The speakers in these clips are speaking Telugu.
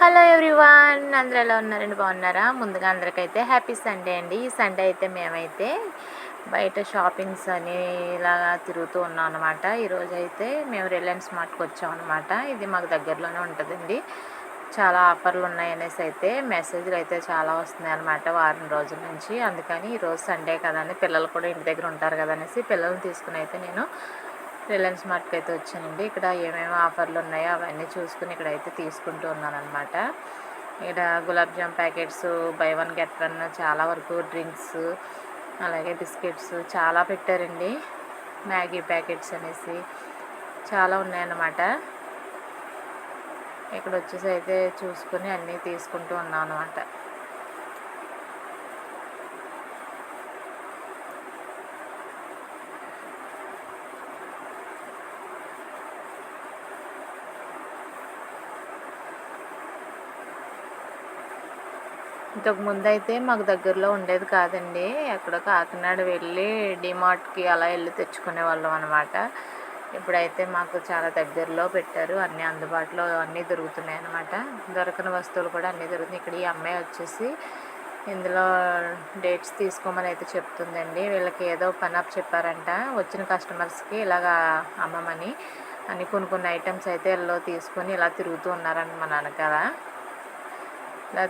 హలో ఎవ్రీవాన్ అందరూ ఎలా ఉన్నారండి? బాగున్నారా? ముందుగా అందరికైతే హ్యాపీ సండే అండి. ఈ సండే అయితే మేమైతే బయట షాపింగ్స్ అని ఇలాగా తిరుగుతూ ఉన్నాం అనమాట ఈరోజు అయితే మేము రిలయన్స్ మార్ట్కి వచ్చాం అనమాట ఇది మాకు దగ్గరలోనే ఉంటుందండి. చాలా ఆఫర్లు ఉన్నాయి అనేసి అయితే మెసేజ్లు అయితే చాలా వస్తున్నాయి అనమాట వారం రోజుల నుంచి. అందుకని ఈరోజు సండే కదా అని పిల్లలు కూడా ఇంటి దగ్గర ఉంటారు కదా అనేసి పిల్లల్ని తీసుకుని అయితే నేను రిలయన్స్ మార్ట్కి అయితే వచ్చానండి. ఇక్కడ ఏమేమి ఆఫర్లు ఉన్నాయో అవన్నీ చూసుకుని ఇక్కడ అయితే తీసుకుంటూ ఉన్నానమాట ఇక్కడ gulab jam packets buy one get one చాలా వరకు డ్రింక్స్ అలాగే బిస్కెట్స్ చాలా పెట్టారండి. మ్యాగీ ప్యాకెట్స్ అనేసి చాలా ఉన్నాయన్నమాట. ఇక్కడ వచ్చేసి అయితే చూసుకుని అన్నీ తీసుకుంటూ ఉన్నాం అనమాట ఇంతకు ముందు అయితే మాకు దగ్గరలో ఉండేది కాదండి. ఎక్కడ కాకినాడ వెళ్ళి డిమార్ట్కి అలా వెళ్ళి తెచ్చుకునే వాళ్ళం అనమాట ఇప్పుడైతే మాకు చాలా దగ్గరలో పెట్టారు. అన్నీ అందుబాటులో అన్నీ దొరుకుతున్నాయి అనమాట దొరకని వస్తువులు కూడా అన్నీ దొరుకుతున్నాయి. ఇక్కడ ఈ అమ్మాయి వచ్చేసి ఇందులో డేట్స్ తీసుకోమని అయితే చెప్తుందండి. వీళ్ళకి ఏదో పని అప్ చెప్పారంట. వచ్చిన కస్టమర్స్కి ఇలాగా అమ్మమని అని కొన్ని కొన్ని ఐటమ్స్ అయితే వీళ్ళు తీసుకొని ఇలా తిరుగుతూ ఉన్నారంట మా నాన్నగార.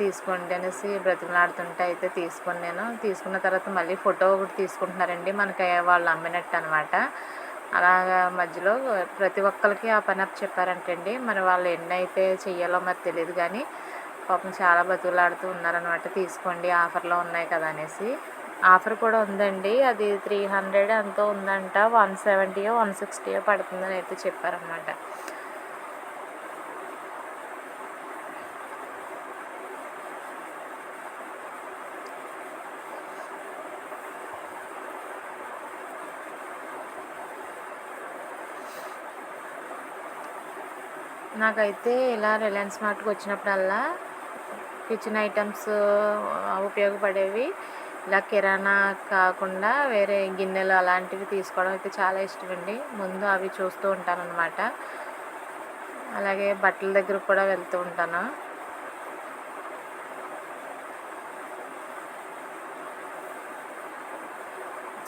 తీసుకోండి అనేసి బ్రతిమలాడుతుంటే అయితే తీసుకొని నేను. తీసుకున్న తర్వాత మళ్ళీ ఫోటో ఒకటి తీసుకుంటున్నారండి మనకి వాళ్ళు అమ్మినట్టు అనమాట అలాగా మధ్యలో ప్రతి ఒక్కరికి ఆ పని అప్ చెప్పారంటండి. మరి వాళ్ళు ఎన్ని అయితే చెయ్యాలో మరి తెలియదు కానీ పాపం చాలా బతుకులాడుతూ ఉన్నారనమాట తీసుకోండి ఆఫర్లో ఉన్నాయి కదా అనేసి. ఆఫర్ కూడా ఉందండి. అది త్రీ హండ్రెడ్ ఎంతో ఉందంట. వన్ సెవెంటీయో వన్ సిక్స్టీయో పడుతుందని అయితే చెప్పారనమాట నాకైతే ఇలా రిలయన్స్ మార్ట్కి వచ్చినప్పుడల్లా కిచెన్ ఐటమ్స్ ఉపయోగపడేవి. ఇలా కిరాణా కాకుండా వేరే గిన్నెలు అలాంటివి తీసుకోవడం అయితే చాలా ఇష్టం అండి ముందు అవి చూస్తూ ఉంటాను అనమాట అలాగే బట్టల దగ్గరకు కూడా వెళ్తూ ఉంటాను.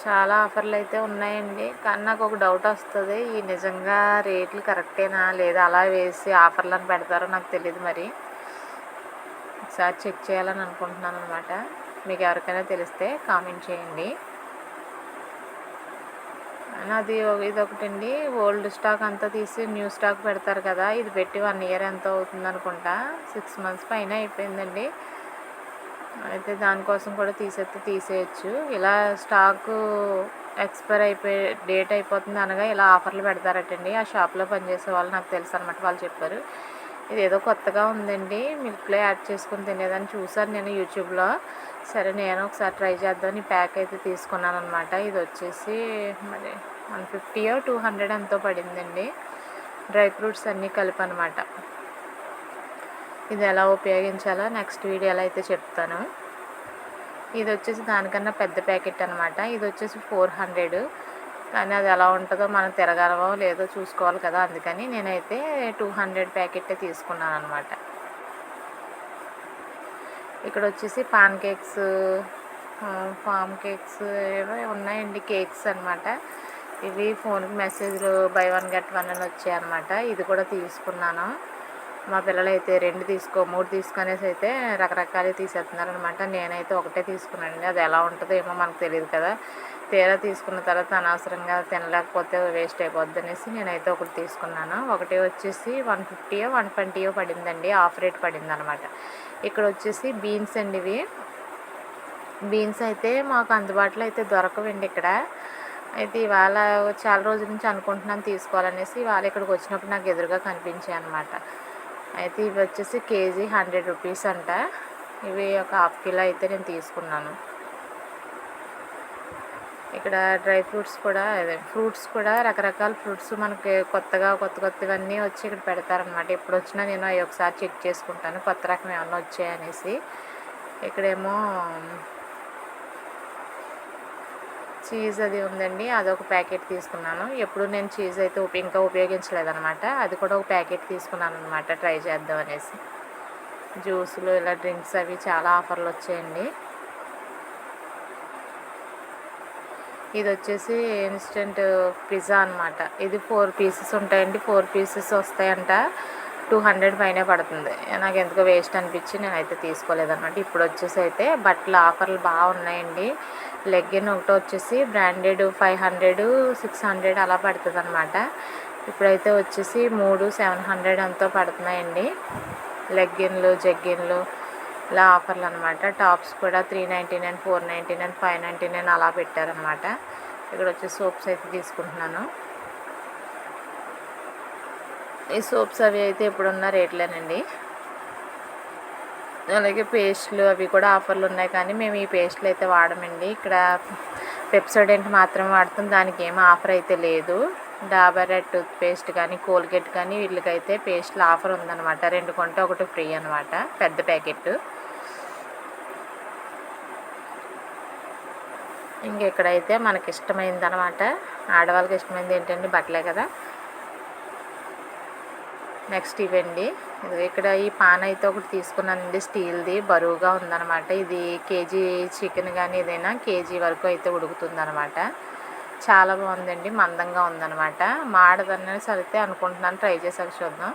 చాలా ఆఫర్లు అయితే ఉన్నాయండి. కానీ నాకు ఒక డౌట్ వస్తుంది. ఈ నిజంగా రేట్లు కరెక్టేనా? లేదా అలా వేసి ఆఫర్లను పెడతారో నాకు తెలియదు మరి. ఒకసారి చెక్ చేయాలని అనుకుంటున్నాను అనమాట మీకు ఎవరికైనా తెలిస్తే కామెంట్ చేయండి. అది ఇది ఒకటండి ఓల్డ్ స్టాక్ అంతా తీసి న్యూ స్టాక్ పెడతారు కదా. ఇది పెట్టి వన్ ఇయర్ ఎంత అవుతుంది అనుకుంటా సిక్స్ మంత్స్ పైన అయిపోయిందండి. అయితే దానికోసం కూడా తీసేస్తే తీసేయచ్చు. ఇలా స్టాకు ఎక్స్పైర్ అయిపోయి డేట్ అయిపోతుంది అనగా ఇలా ఆఫర్లు పెడతారటండి. ఆ షాప్లో పనిచేసే వాళ్ళు నాకు తెలుసు అనమాట వాళ్ళు చెప్పారు. ఇది ఏదో కొత్తగా ఉందండి. మిల్క్లో యాడ్ చేసుకుని తినేదని చూసాను నేను యూట్యూబ్లో. సరే నేను ఒకసారి ట్రై చేద్దామని ప్యాక్ అయితే తీసుకున్నాను అనమాట ఇది వచ్చేసి మరి వన్ ఫిఫ్టీయో టూ హండ్రెడ్ ఎంతో పడిందండి. డ్రై ఫ్రూట్స్ అన్నీ కలిపి అనమాట ఇది ఎలా ఉపయోగించాలో నెక్స్ట్ వీడియోలో అయితే చెప్తాను. ఇది వచ్చేసి దానికన్నా పెద్ద ప్యాకెట్ అనమాట ఇది వచ్చేసి ఫోర్ హండ్రెడ్ కానీ అది ఎలా ఉంటుందో మనం తిరగలమో లేదో చూసుకోవాలి కదా అందుకని నేనైతే టూ హండ్రెడ్ ప్యాకెట్ తీసుకున్నాను అనమాట ఇక్కడ వచ్చేసి పాన్ కేక్స్ ఫామ్ కేక్స్ ఏవో ఉన్నాయండి కేక్స్ అనమాట ఇవి ఫోన్కి మెసేజ్లు బై వన్ గెట్ వన్ అని వచ్చాయి అనమాట ఇది కూడా తీసుకున్నాను. మా పిల్లలు అయితే రెండు తీసుకో మూడు తీసుకునేసి అయితే రకరకాలు తీసేస్తున్నారు అనమాట నేనైతే ఒకటే తీసుకున్నానండి. అది ఎలా ఉంటుందో ఏమో మనకు తెలియదు కదా. తీరా తీసుకున్న తర్వాత అనవసరంగా తినలేకపోతే వేస్ట్ అయిపోద్ది అనేసి నేనైతే ఒకటి తీసుకున్నాను. ఒకటి వచ్చేసి వన్ ఫిఫ్టీయో వన్ ట్వంటీయో పడిందండి. ఆఫ్ రేట్ పడిందనమాట. ఇక్కడ వచ్చేసి బీన్స్ అండి ఇవి. బీన్స్ అయితే మాకు అందుబాటులో అయితే దొరకవండి ఇక్కడ. అయితే ఇవాళ చాలా రోజుల నుంచి అనుకుంటున్నాను తీసుకోవాలనేసి ఇవాళ ఇక్కడికి వచ్చినప్పుడు నాకు ఎదురుగా కనిపించాయి అనమాట అయితే ఇవి వచ్చేసి కేజీ హండ్రెడ్ రూపీస్ అంట. ఇవి ఒక హాఫ్ కిలో అయితే నేను తీసుకున్నాను. ఇక్కడ డ్రై ఫ్రూట్స్ కూడా అదే ఫ్రూట్స్ కూడా రకరకాల ఫ్రూట్స్ మనకి కొత్తగా కొత్త కొత్తవన్నీ వచ్చి ఇక్కడ పెడతారనమాట ఎప్పుడు వచ్చినా నేను అవి ఒకసారి చెక్ చేసుకుంటాను కొత్త రకం ఏమన్నా వచ్చాయనేసి. ఇక్కడేమో చీజ్ అది ఉందండి. అదొక ప్యాకెట్ తీసుకున్నాను. ఎప్పుడు నేను చీజ్ అయితే ఇంకా ఉపయోగించలేదన్నమాట అది కూడా ఒక ప్యాకెట్ తీసుకున్నాను అనమాట ట్రై చేద్దాం అనేసి. జ్యూసులు ఇలా డ్రింక్స్ అవి చాలా ఆఫర్లు వచ్చాయండి. ఇది వచ్చేసి ఇన్స్టెంట్ పిజ్జా అనమాట. ఇది ఫోర్ పీసెస్ ఉంటాయండి. ఫోర్ పీసెస్ వస్తాయంట. టూ హండ్రెడ్ పైనే పడుతుంది. నాకు ఎందుకో వేస్ట్ అనిపించి నేనైతే తీసుకోలేదన్నమాట. ఇప్పుడు వచ్చేసి అయితే బట్టలు ఆఫర్లు బాగా ఉన్నాయండి. లెగ్గిన్ ఒకటి వచ్చేసి branded five hundred six hundred అలా పడుతుంది అనమాట ఇప్పుడైతే వచ్చేసి మూడు సెవెన్ హండ్రెడ్ అంతా పడుతున్నాయండి. లెగ్గిన్లు జగ్గిన్లు ఇలా ఆఫర్లు అనమాట టాప్స్ కూడా three ninety nine four ninety nine five ninety nine అలా పెట్టారనమాట ఇక్కడ వచ్చి సోప్స్ అయితే తీసుకుంటున్నాను. ఈ సోప్స్ అవి అయితే ఇప్పుడున్న రేట్లేనండి. అలాగే పేస్ట్లు అవి కూడా ఆఫర్లు ఉన్నాయి కానీ మేము ఈ పేస్ట్లు అయితే వాడమండి. ఇక్కడ పెప్సోడెంట్ మాత్రం వాడుతాం దానికి ఏం ఆఫర్ అయితే లేదు. డాబర్ రెడ్ టూత్ పేస్ట్ కానీ కోల్గేట్ కానీ వీళ్ళకైతే పేస్ట్లు ఆఫర్ ఉందన్నమాట. రెండు కొంటే ఒకటి ఫ్రీ అనమాట పెద్ద ప్యాకెట్. ఇంకెక్కడైతే మనకి ఇష్టమైంది అనమాట ఆడవాళ్ళకి ఇష్టమైంది ఏంటండి బట్టలే కదా. నెక్స్ట్ ఇవండి. ఇక్కడ ఈ పాన్ అయితే ఒకటి తీసుకున్నానండి. స్టీల్ది. బరువుగా ఉందన్నమాట. ఇది కేజీ చికెన్ కానీ ఏదైనా కేజీ వరకు అయితే ఉడుకుతుందనమాట చాలా బాగుందండి. మందంగా ఉందన్నమాట. మాడదన్నది సరితే అనుకుంటున్నాను. ట్రై చేసాక చూద్దాం.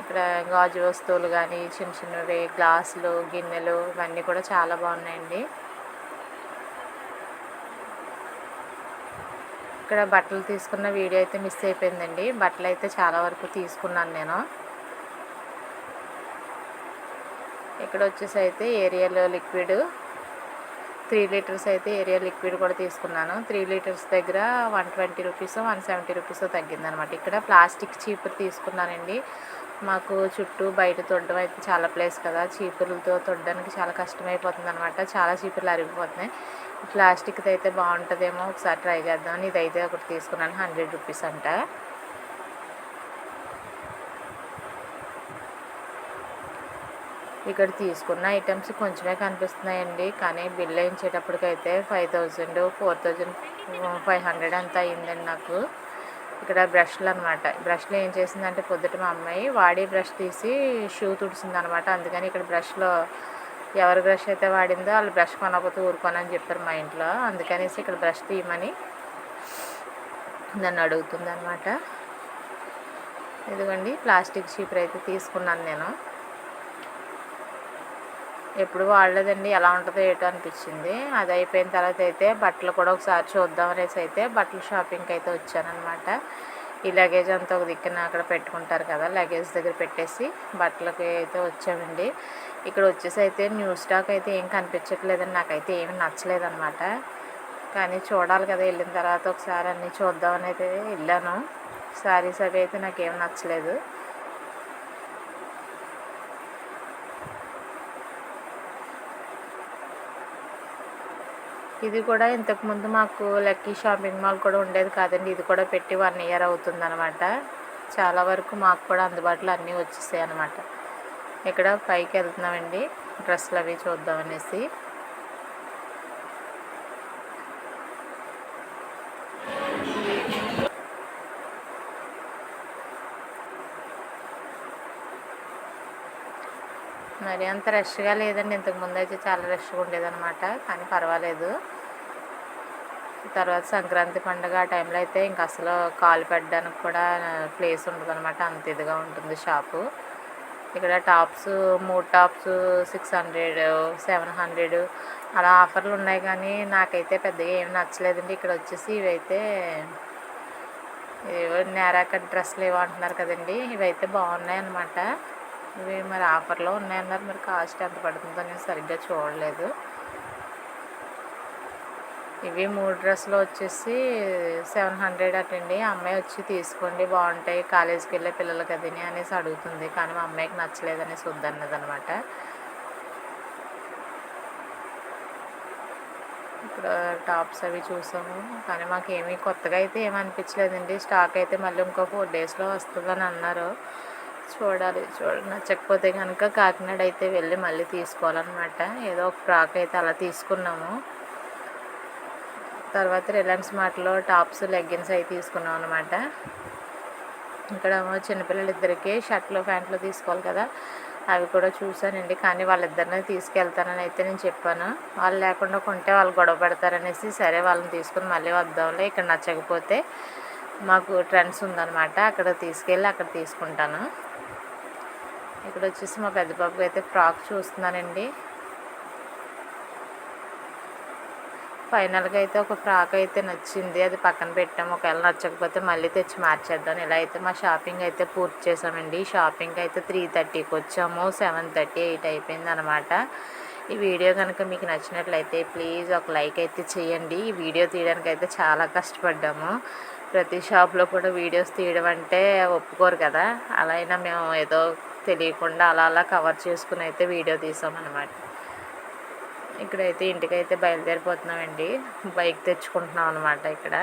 ఇక్కడ గాజు వస్తువులు కానీ చిన్న చిన్నవి గ్లాసులు గిన్నెలు ఇవన్నీ కూడా చాలా బాగున్నాయండి. ఇక్కడ బట్టలు తీసుకున్న వీడియో అయితే మిస్ అయిపోయిందండి. బట్టలు అయితే చాలా వరకు తీసుకున్నాను నేను. ఇక్కడ వచ్చేసి అయితే ఏరియల్ లిక్విడ్. త్రీ లీటర్స్ అయితే ఏరియల్ లిక్విడ్ కూడా తీసుకున్నాను. త్రీ లీటర్స్ దగ్గర one twenty rupees one seventy rupees తగ్గిందనమాట ఇక్కడ ప్లాస్టిక్ చీపురు తీసుకున్నానండి. మాకు చుట్టూ బయట తొడ్డం అయితే చాలా ప్లేస్ కదా. చీపుర్లతో తొడ్డానికి చాలా కష్టమైపోతుంది అనమాట చాలా చీపుర్లు అరిగిపోతున్నాయి. ప్లాస్టిక్ది అయితే బాగుంటుందేమో ఒకసారి ట్రై చేద్దాం ఇదైతే ఒకటి తీసుకున్నాను హండ్రెడ్ రూపీస్ అంట. ఇక్కడ తీసుకున్న ఐటమ్స్ కొంచెమే కనిపిస్తున్నాయండి కానీ bill వేయించేటప్పటికైతే five thousand four thousand five hundred అంతా అయిందండి నాకు. ఇక్కడ బ్రష్లు అనమాట బ్రష్లు ఏం చేసిందంటే పొద్దుట మా అమ్మాయి వాడి బ్రష్ తీసి షూ తుడిసింది అనమాట అందుకని ఇక్కడ బ్రష్లో ఎవరి బ్రష్ అయితే వాడిందో వాళ్ళు బ్రష్ కొనకపోతే ఊరుకోనని చెప్పారు మా ఇంట్లో. అందుకనేసి ఇక్కడ బ్రష్ తీయమని నన్ను అడుగుతుంది అనమాట ఇదిగోండి ప్లాస్టిక్ షీపర్ అయితే తీసుకున్నాను నేను. ఎప్పుడు వాడలేదండి ఎలా ఉంటుందో ఏటో అనిపించింది. అది అయిపోయిన తర్వాత అయితే బట్టలు కూడా ఒకసారి చూద్దాం అనేసి అయితే బట్టల షాపింగ్కి అయితే వచ్చానమాట ఈ లగేజ్ అంతా ఒక దిక్కున అక్కడ పెట్టుకుంటారు కదా లగేజ్ దగ్గర పెట్టేసి బట్టలకి అయితే వచ్చామండి. ఇక్కడ వచ్చేసి అయితే న్యూ స్టాక్ అయితే ఏం కనిపించట్లేదని నాకైతే ఏమి నచ్చలేదన్నమాట. కానీ చూడాలి కదా వెళ్ళిన తర్వాత ఒకసారి అన్నీ చూద్దామని అయితే వెళ్ళాను. శారీస్ అవి అయితే నాకేం నచ్చలేదు. ఇది కూడా ఇంతకుముందు మాకు లక్కీ షాపింగ్ మాల్ కూడా ఉండేది కాదండి. ఇది కూడా పెట్టి వన్ ఇయర్ అవుతుందనమాట చాలా వరకు మాకు కూడా అందుబాటులో అన్నీ వచ్చేసాయి అనమాట ఇక్కడ పైకి వెళ్తున్నామండి? డ్రెస్సులు అవి చూద్దాం మరి అంత రష్గా లేదండి. ఇంతకుముందు అయితే చాలా రష్గా ఉండేదన్నమాట కానీ పర్వాలేదు. తర్వాత సంక్రాంతి పండుగ ఆ టైంలో అయితే ఇంక అసలు కాలు పెట్టడానికి కూడా ప్లేస్ ఉండదు అనమాట అంత ఇదిగా ఉంటుంది షాపు. ఇక్కడ టాప్స్ మూడు tops six hundred seven hundred అలా ఆఫర్లు ఉన్నాయి. కానీ నాకైతే పెద్దగా ఏమి నచ్చలేదండి. ఇక్కడ వచ్చేసి ఇవైతే ఏవో నేరాకట్ డ్రెస్సులు ఏవో అంటున్నారు కదండి. ఇవైతే బాగున్నాయి అన్నమాట ఇవి మరి ఆఫర్లో ఉన్నాయన్నారు. మరి కాస్ట్ ఎంత పడుతుందో నేను సరిగ్గా చూడలేదు. ఇవి మూడు డ్రెస్సులు వచ్చేసి సెవెన్ హండ్రెడ్ అటండి. అమ్మాయి వచ్చి తీసుకోండి బాగుంటాయి. కాలేజీకి వెళ్ళే పిల్లలకి కదని అనేసి అడుగుతుంది. కానీ మా అమ్మాయికి నచ్చలేదు వద్దన్నదనమాట వద్దన్నది అనమాట ఇక్కడ టాప్స్ అవి చూసాము. కానీ మాకు ఏమీ కొత్తగా అయితే ఏమీ అనిపించలేదండి స్టాక్ అయితే మళ్ళీ ఇంకో ఫోర్ డేస్లో వస్తుందని అన్నారు. చూడాలి. చూడ నచ్చకపోతే కనుక కాకినాడ అయితే వెళ్ళి మళ్ళీ తీసుకోవాలన్నమాట. ఏదో ఒక ఫ్రాక్ అయితే అలా తీసుకున్నాము. తర్వాత రిలయన్స్ మార్ట్లో టాప్స్ లెగ్గిన్స్ అవి తీసుకున్నాం అనమాట ఇక్కడ చిన్నపిల్లలు ఇద్దరికి షర్ట్లు ప్యాంట్లు తీసుకోవాలి కదా. అవి కూడా చూశానండి. కానీ వాళ్ళిద్దరిని తీసుకెళ్తానని అయితే నేను చెప్పాను. వాళ్ళు లేకుండా కొంటే వాళ్ళు గొడవ పెడతారనేసి సరే వాళ్ళని తీసుకుని మళ్ళీ వద్దాంలే. ఇక్కడ నచ్చకపోతే మాకు ట్రెండ్స్ ఉందన్నమాట. అక్కడ తీసుకెళ్ళి అక్కడ తీసుకుంటాను. ఇక్కడ వచ్చేసి మా పెద్ద బాబుకి అయితే ఫ్రాక్ చూస్తున్నానండి. ఫైనల్గా అయితే ఒక ఫ్రాక్ అయితే నచ్చింది. అది పక్కన పెట్టాము. ఒకవేళ నచ్చకపోతే మళ్ళీ తెచ్చి మార్చేద్దాం. ఇలా అయితే మా షాపింగ్ అయితే పూర్తి చేసామండి. షాపింగ్ అయితే త్రీ థర్టీకి వచ్చాము. సెవెన్ థర్టీ ఎయిట్ అయిపోయింది అనమాట ఈ వీడియో కనుక మీకు నచ్చినట్లయితే ప్లీజ్ ఒక లైక్ అయితే చేయండి. ఈ వీడియో తీయడానికి అయితే చాలా కష్టపడ్డాము. ప్రతి షాప్లో కూడా వీడియోస్ తీయడం అంటే ఒప్పుకోరు కదా. అలా అయినా మేము ఏదో తెలియకుండా అలా అలా కవర్ చేసుకుని అయితే వీడియో తీసామన్నమాట. ఇక్కడైతే ఇంటికైతే బయలుదేరిపోతున్నామండి. బైక్ తెచ్చుకుంటున్నాం అనమాట ఇక్కడ.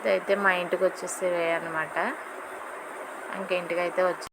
ఇదైతే మా ఇంటికి వచ్చేసేవే అనమాట ఇంక ఇంటికైతే వచ్చి